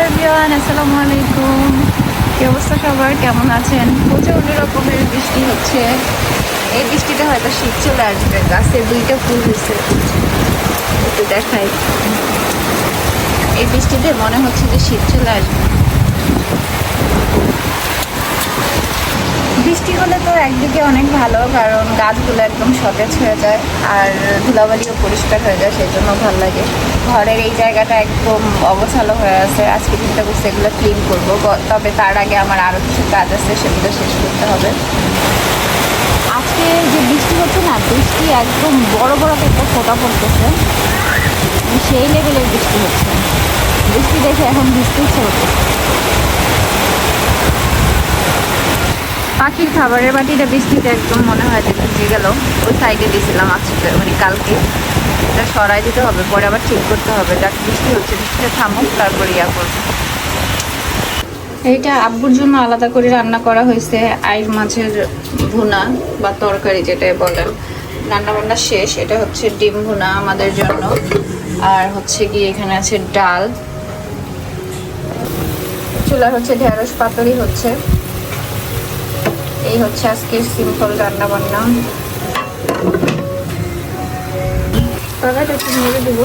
Everyone, আসসালামু আলাইকুম। কি অবস্থা সবার? কেমন আছেন? প্রচুর রকমের বৃষ্টি হচ্ছে। এই বৃষ্টিতে হয়তো শীত চলে আসবে। গাছে দুইটা ফুল হয়েছে। একটু দেখাই। এই বৃষ্টিতে মনে হচ্ছে যে শীত চলে আসবে। বৃষ্টি হলে তো একদিকে অনেক ভালো, কারণ গাছগুলো একদম সতেজ হয়ে যায় আর ধুলাবালিও পরিষ্কার হয়ে যায়, সেই জন্য ভালো লাগে। ঘরের এই জায়গাটা একদম অবসালো হয়ে আছে। আজকে চিন্তা করছি, এগুলো ক্লিন করব। তবে তার আগে আমার আরও কিছু কাজ আছে, সেগুলো শেষ করতে হবে। আজকে যে বৃষ্টি হচ্ছে না, বৃষ্টি একদম বড় বড় একটা ফোটা পড়তেছে। সেই লেভেলের বৃষ্টি হচ্ছে। বৃষ্টি দেখে এখন বৃষ্টি হচ্ছে পাখির খাবারের বাটিটা বৃষ্টিতে একদম মনে হয় যে ভিজে গেল। ওই সাইডে দিয়েছিলাম আজকে মানে কালকে। এটা সরাই দিতে হবে, পরে আবার ঠিক করতে হবে। যাক, বৃষ্টি হচ্ছে বৃষ্টিটা থামুক, তারপর ইয়া করব। এইটা আব্বুর জন্য আলাদা করে রান্না করা হয়েছে, আইর মাছের ভুনা বা তরকারি যেটাই বলেন। রান্না বান্না শেষ, এটা হচ্ছে ডিম ভুনা আমাদের জন্য। আর হচ্ছে কি এখানে আছে ডাল। চুলার হচ্ছে ঢেঁড়স পাতুরি হচ্ছে। এই হচ্ছে আজকের সিম্পল রান্না বান্না তরকারিটা একটু নেড়ে দেবো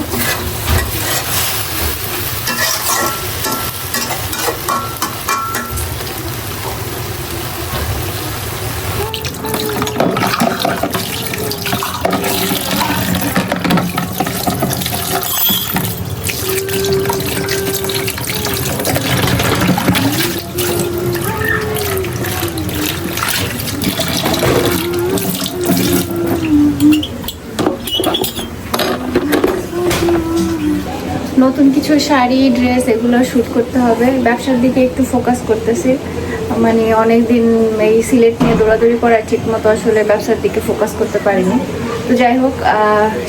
নতুন কিছু শাড়ি ড্রেস এগুলো শ্যুট করতে হবে। ব্যবসার দিকে একটু ফোকাস করতেছি। মানে অনেক দিন এই সিলেট নিয়ে দৌড়াদৌড়ি করার ঠিক মতো আসলে ব্যবসার দিকে ফোকাস করতে পারিনি। তো যাই হোক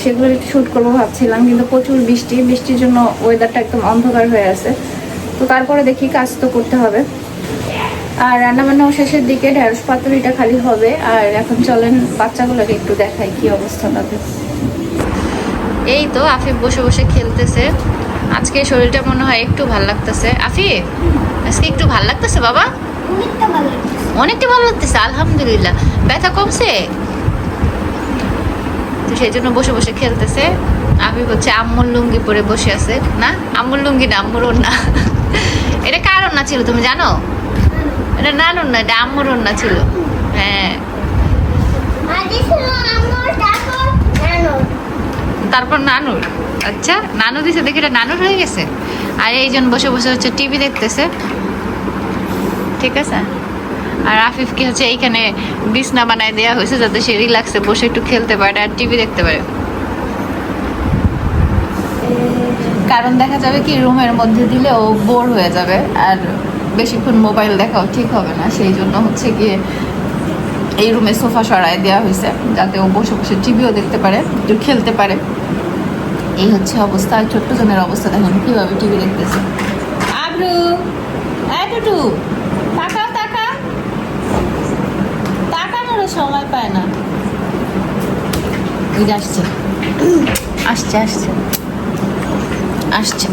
সেগুলো একটু শ্যুট করব ভাবছিলাম, কিন্তু প্রচুর বৃষ্টি। বৃষ্টির জন্য ওয়েদারটা একদম অন্ধকার হয়ে আছে। তো তারপরে দেখি কাজ তো করতে হবে। আর রান্নাবান্নাও শেষের দিকে, ঢেঁড়স পাতুরিটা খালি হবে। আর এখন চলেন বাচ্চাগুলোকে একটু দেখাই কি অবস্থা তাদের। এই তো, আফিফ বসে বসে খেলতেছে। আজকে শরীরটা মনে হয় একটু ভালো লাগতেছে। আফিফ আজকে একটু ভালো লাগতেছে বাবা? অনেকটা ভালো লাগতেছে। আলহামদুলিল্লাহ। ব্যথা কমছে? তো সেই জন্য বসে বসে খেলতেছে। আফিফ হচ্ছে আম্মুর লুঙ্গি পরে বসে আছে। না? আম্মুর লুঙ্গি না আম্মুর ওড়না। এটা কার ওড়না ছিল তুমি জানো? এটা নানুর না এটা আম্মুর ওড়না ছিল। হ্যাঁ। তারপর নানুর? আচ্ছা নানু দিছে, দেখি এটা নানুর হয়ে গেছে? আর এইজন বসে বসে হচ্ছে টিভি দেখতেছে। ঠিক আছে? আর আফিফকে হচ্ছে এইখানে বিছনা বানায় দেওয়া হয়েছে যাতে সে রিল্যাক্সে বসে একটু খেলতে পারে আর টিভি দেখতে পারে। কারণ দেখা যাবে কি, রুমের মধ্যে দিলে ও বোর হয়ে যাবে আর বেশিক্ষণ মোবাইল দেখাও ঠিক হবে না। সেই জন্য হচ্ছে গিয়ে এই রুমে সোফা সরায় দেওয়া হয়েছে যাতে ও বসে বসে টিভিও দেখতে পারে, একটু খেলতে পারে। এই হচ্ছে অবস্থা আর ছোট্ট জনের অবস্থা, দেখেন কীভাবে টিভি দেখতেছে। আবরু, এই টুটু টাকা টাকা তাকানোর সময় পায় না। যে আসছে। আসছে আসছে। আসছে।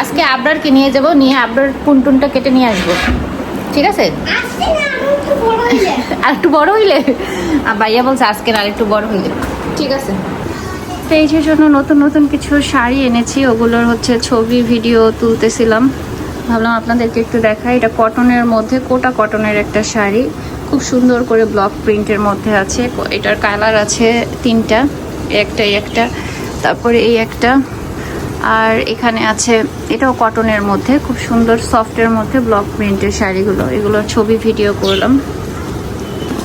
আজকে আবরারকে নিয়ে যাব, নিয়ে আবরার টুনটুনটা কেটে নিয়ে আসব। ঠিক আছে? একটু বড় আর একটু বড় হইলে? আর ভাইয়া বলছে আজকে আর একটু বড় হইলে। ঠিক আছে। পেজের জন্য নতুন নতুন কিছু শাড়ি এনেছি ওগুলোর হচ্ছে ছবি ভিডিও তুলতেছিলাম। ভাবলাম আপনাদেরকে একটু দেখাই। এটা কটনের মধ্যে কোটা কটনের একটা শাড়ি। খুব সুন্দর করে ব্লক প্রিন্টের মধ্যে আছে। এটার কালার আছে তিনটা একটা একটা তারপরে এই একটা। আর এখানে আছে এটাও কটনের মধ্যে খুব সুন্দর সফটের মধ্যে ব্লক প্রিন্টের শাড়িগুলো। এগুলোর ছবি ভিডিও করলাম।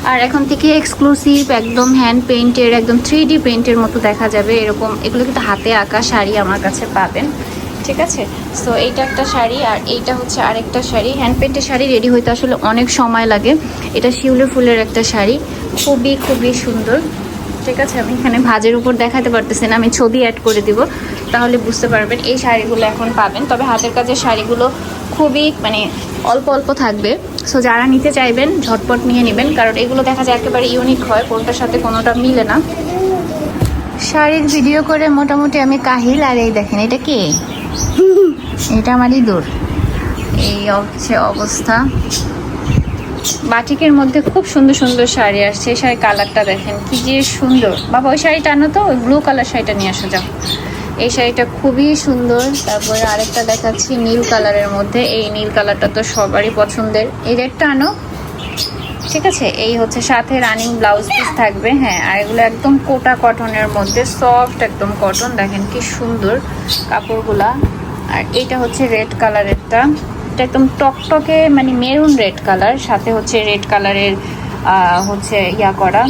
আর এখন থেকে এক্সক্লুসিভ একদম হ্যান্ড পেইন্টের একদম থ্রি ডি পেইন্টের মতো দেখা যাবে এরকম। এগুলো কিন্তু হাতে আঁকা শাড়ি আমার কাছে পাবেন, ঠিক আছে? সো এইটা একটা শাড়ি আর এইটা হচ্ছে আরেকটা শাড়ি। হ্যান্ড পেন্টের শাড়ি রেডি হইতে আসলে অনেক সময় লাগে। এটা শিউলে ফুলের একটা শাড়ি। খুবই খুবই সুন্দর। ঠিক আছে, আমি এখানে ভাজের উপর দেখাতে পারতেছি না, আমি ছবি অ্যাড করে দিব, তাহলে বুঝতে পারবেন এই শাড়িগুলো এখন পাবেন। তবে হাতের কাজের শাড়িগুলো খুবই মানে অল্প অল্প থাকবে। সো যারা নিতে চাইবেন, ঝটপট নিয়ে নেবেন, কারণ এগুলো দেখা যায় একেবারে ইউনিক হয়, কোনটার সাথে কোনোটা মিলে না। শাড়ির ভিডিও করে মোটামুটি আমি কাহিল আর এই দেখেন, এটা কে? এটা আমারই দূর এই হচ্ছে অবস্থা। বাটিকের মধ্যে খুব সুন্দর সুন্দর শাড়ি আসছে। এই কালারটা দেখেন, কি যে সুন্দর। বাবা, ওই শাড়িটা আনো তো, ওই ব্লু কালার শাড়িটা নিয়ে আসো, যাও। এই শাড়িটা খুবই সুন্দর। তারপরে আরেকটা দেখাচ্ছি নীল কালারের মধ্যে। এই নীল কালারটা তো সবারই পছন্দের। এই রেডটা আনো। ঠিক আছে? এই হচ্ছে সাথে রানিং ব্লাউজ পিস থাকবে হ্যাঁ। আর এগুলো একদম কোটা কটনের মধ্যে সফট একদম কটন দেখেন কি সুন্দর কাপড়গুলা। আর এইটা হচ্ছে রেড কালারেরটা এটা একদম টকটকে মানে মেরুন রেড কালার সাথে হচ্ছে রেড কালারের হচ্ছে ইয়া করা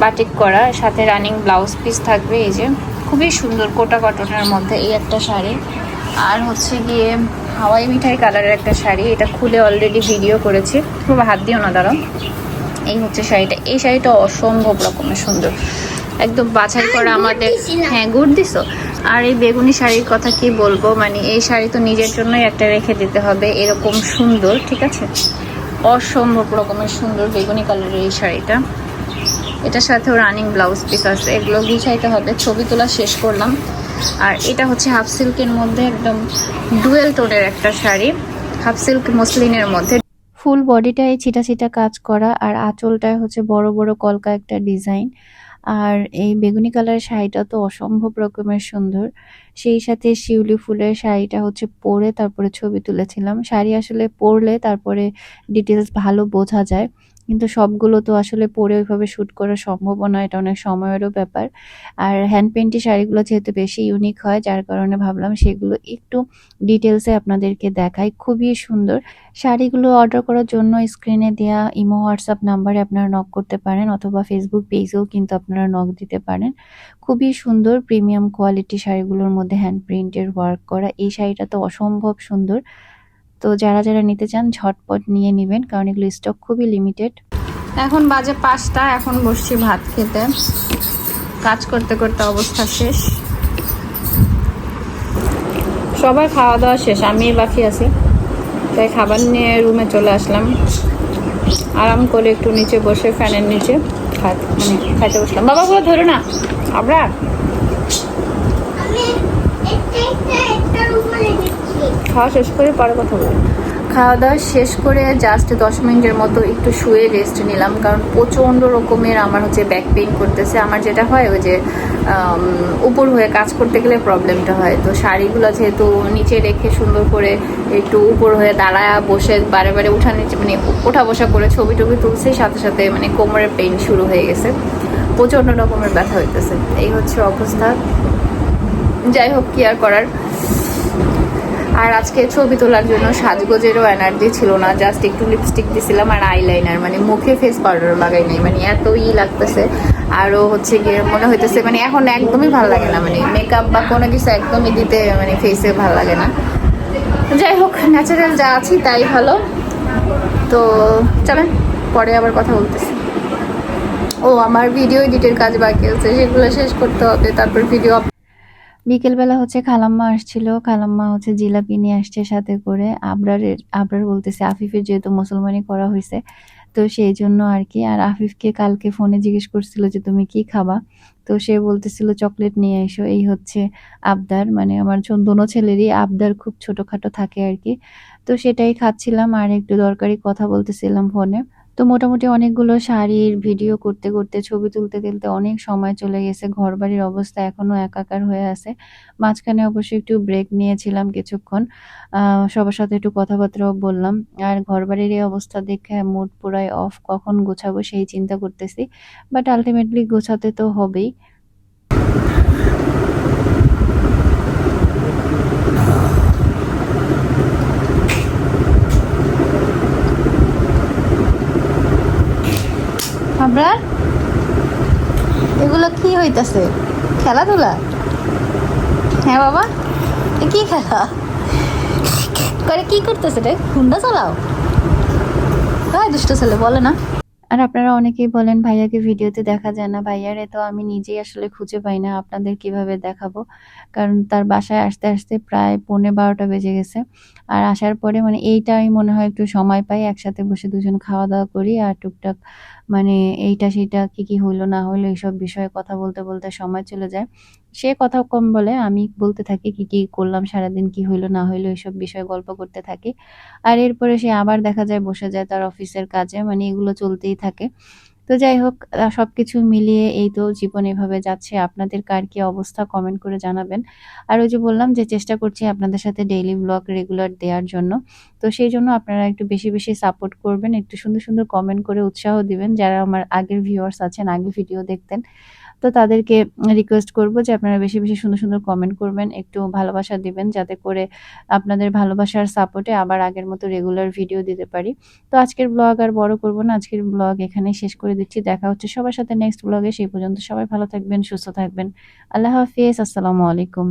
বাটিক করা সাথে রানিং ব্লাউজ পিস থাকবে এই যে। খুবই সুন্দর কোটা কটনের মধ্যে এই একটা শাড়ি। আর হচ্ছে গিয়ে হাওয়াই মিঠাই কালারের একটা শাড়ি এটা খুলে অলরেডি ভিডিও করেছি। খুব হাত দিও না দাঁড়াও। এই হচ্ছে শাড়িটা। এই শাড়িটা অসম্ভব রকমের সুন্দর। একদম বাছাই করা আমাদের হ্যাঁ গুড় দিছো। আর এই বেগুনি শাড়ির কথা কি বলব? মানে এই শাড়ি তো নিজের জন্যই একটা রেখে দিতে হবে, এরকম সুন্দর, ঠিক আছে? অসম্ভব রকমের সুন্দর বেগুনি কালারের এই শাড়িটা। এটার সাথেও রানিং ব্লাউজ পিস আছে, এগুলো গুছাইতে হবে, ছবি তোলা শেষ করলাম। আর এটা হচ্ছে হাফ সিল্কের মধ্যে একদম ডুয়েল টোনের একটা শাড়ি হাফ সিল্ক মসলিনের মধ্যে। ফুল বডিটায় ছিটা ছিটা কাজ করা, আর আঁচলটায় হচ্ছে বড় বড় কলকা একটা ডিজাইন আর এই বেগুনি কালারের শাড়িটা তো অসম্ভব রকমের সুন্দর। সেই সাথে শিউলি ফুলের শাড়িটা হচ্ছে পরে তারপরে ছবি তুলেছিলাম। শাড়ি আসলে পরলে তারপরে ডিটেলস ভালো বোঝা যায়। কিন্তু সবগুলো তো আসলে পরে ওইভাবে শ্যুট করা সম্ভব নয়, এটা অনেক সময়েরও ব্যাপার। আর হ্যান্ড পেন্টি শাড়িগুলো যেহেতু বেশি ইউনিক হয়, যার কারণে ভাবলাম সেগুলো একটু ডিটেলসে আপনাদেরকে দেখাই। খুবই সুন্দর। শাড়িগুলো অর্ডার করার জন্য স্ক্রিনে দেওয়া ইমো হোয়াটসঅ্যাপ নাম্বারে আপনারা নক করতে পারেন, অথবা ফেসবুক পেজেও কিন্তু আপনারা নক দিতে পারেন। খুবই সুন্দর প্রিমিয়াম কোয়ালিটি শাড়িগুলোর মধ্যে হ্যান্ড প্রিন্টের ওয়ার্ক করা। এই শাড়িটা তো অসম্ভব সুন্দর। তো যারা যারা নিতে চান ঝটপট নিয়ে নেবেন কারণ এগুলো স্টক খুবই লিমিটেড এখন বাজে পাঁচটা এখন বসছি ভাত খেতে। কাজ করতে করতে অবস্থা শেষ। সবার খাওয়া দাওয়া শেষ আমি বাকি আছি। তাই খাবার নিয়ে রুমে চলে আসলাম। আরাম করে একটু নিচে বসে ফ্যানের নিচে খাত মানে খাইতে বসলাম। বাবাগুলো ধরো না আমরা খাওয়া শেষ করে পরে কথা বলব। খাওয়া দাওয়া শেষ করে জাস্ট দশ মিনিটের মতো একটু শুয়ে রেস্ট নিলাম, কারণ প্রচণ্ড রকমের আমার হচ্ছে ব্যাক পেইন করতেছে। আমার যেটা হয় ওই যে উপর হয়ে কাজ করতে গেলে প্রবলেমটা হয়। তো শাড়িগুলো যেহেতু নিচে রেখে সুন্দর করে একটু উপর হয়ে দাঁড়ায় বসে বারে বারে উঠা নিচে মানে ওঠা বসা করে ছবি টবি তুলছে, সাথে সাথে মানে কোমরের পেইন শুরু হয়ে গেছে। প্রচণ্ড রকমের ব্যথা হইতেছে। এই হচ্ছে অবস্থা। যাই হোক, কি আর করার? আর আজকে ছবি তোলার জন্য সাজগোজেরও এনার্জি ছিল না জাস্ট একটু লিপস্টিক দিছিলাম আর আইলাইনার মানে মুখে ফেস পাউডার লাগাই নাই মানে এত ই লাগতেছে। আরও হচ্ছে গিয়ে মনে হইতেছে মানে এখন একদমই ভালো লাগে না মানে মেকআপ বা কোনো কিছু একদমই দিতে মানে ফেসে ভালো লাগে না। যাই হোক ন্যাচারাল যা আছি তাই ভালো। তো চলেন, পরে আবার কথা বলতেছি। ও, আমার ভিডিও এডিটের কাজ বাকি আছে, সেগুলো শেষ করতে হবে, তারপর ভিডিও বিকেলবেলা হচ্ছে খালাম্মা আসছিল, খালাম্মা হচ্ছে জিলাপি নিয়ে আসছে সাথে করে। আবরারের, আবরার বলতেছে, আফিফের যেহেতু মুসলমানি করা হয়েছে তো সেই জন্য আর কি। আর আফিফকে কালকে ফোনে জিজ্ঞেস করছিল যে, তুমি কি খাবা? তো সে বলতেছিল, চকলেট নিয়ে এসো। এই হচ্ছে আবদার। মানে আমার দোনো ছেলেরই আবদার খুব ছোটোখাটো থাকে আর কি। তো সেটাই খাচ্ছিলাম আর একটু দরকারি কথা বলতেছিলাম ফোনে। তো মোটামুটি অনেকগুলো শাড়ির ভিডিও করতে করতে, ছবি তুলতে তুলতে অনেক সময় চলে গেছে। ঘর বাড়ির অবস্থা এখনও একাকার হয়ে আছে। মাঝখানে অবশ্যই একটু ব্রেক নিয়েছিলাম কিছুক্ষণ। সবার সাথে একটু কথাবার্তাও বললাম। আর ঘর বাড়ির এই অবস্থা দেখে মুড পুরাই অফ কখন গোছাবো সেই চিন্তা করতেছি। বাট আলটিমেটলি গোছাতে তো হবেই। আবরার এগুলো কি হইতাছে? খেলাধুলা? হ্যাঁ বাবা কি খেলা? করে কি করতেছে রে? হুন্ডা চালাও? হয় দুষ্ট ছেলে, বলে না। আর আপনারা অনেকেই বলেন, ভাইয়াকে ভিডিওতে দেখা যায় না। ভাইয়ারে তো আমি নিজেই আসলে খুঁজে পাই না আপনাদের কীভাবে দেখাবো। কারণ তার বাসায় আসতে আসতে প্রায় পৌনে বারোটা বেজে গেছে। আর আসার পরে মানে এইটা আমি মনে হয় একটু সময় পাই, একসাথে বসে দুজন খাওয়া দাওয়া করি আর টুকটাক মানে এইটা সেটা কি কি হইল, না হইল, এইসব বিষয়ে কথা বলতে বলতে সময় চলে যায়। সে কথা কম বলে, আমি বলতে থাকি কি কি করলাম, সারাদিন কি হইল, না হইল, এইসব বিষয়ে গল্প করতে থাকি। আর এরপরে সে আবার দেখা যায় বসে যায় তার অফিসের কাজে মানে এগুলো চলতেই থাকে। তো যাই হোক সব সবকিছু মিলিয়ে এই তো জীবন এভাবে যাচ্ছে। আপনাদের কার কি অবস্থা কমেন্ট করে জানাবেন। আর ওই যে বললাম যে চেষ্টা করছি আপনাদের সাথে ডেইলি ব্লগ রেগুলার দেওয়ার জন্য। তো সেই জন্য আপনারা একটু বেশি বেশি সাপোর্ট করবেন, একটু সুন্দর সুন্দর কমেন্ট করে উৎসাহ দিবেন। যারা আমার আগের ভিউয়ার্স আছেন, আগে ভিডিও দেখতেন তো তাদেরকে রিকোয়েস্ট করব যে আপনারা বেশি বেশি সুন্দর সুন্দর কমেন্ট করবেন, একটু ভালোবাসা দিবেন যাতে করে আপনাদের ভালোবাসার সাপোর্টে আবার আগের মতো রেগুলার ভিডিও দিতে পারি। তো আজকের ব্লগ আর বড় করব না, আজকের ব্লগ এখানে শেষ করে দিচ্ছি, দেখা হচ্ছে সবার সাথে নেক্সট ব্লগে সেই পর্যন্ত সবাই ভালো থাকবেন, সুস্থ থাকবেন, আল্লাহ হাফিজ, আসসালামু আলাইকুম।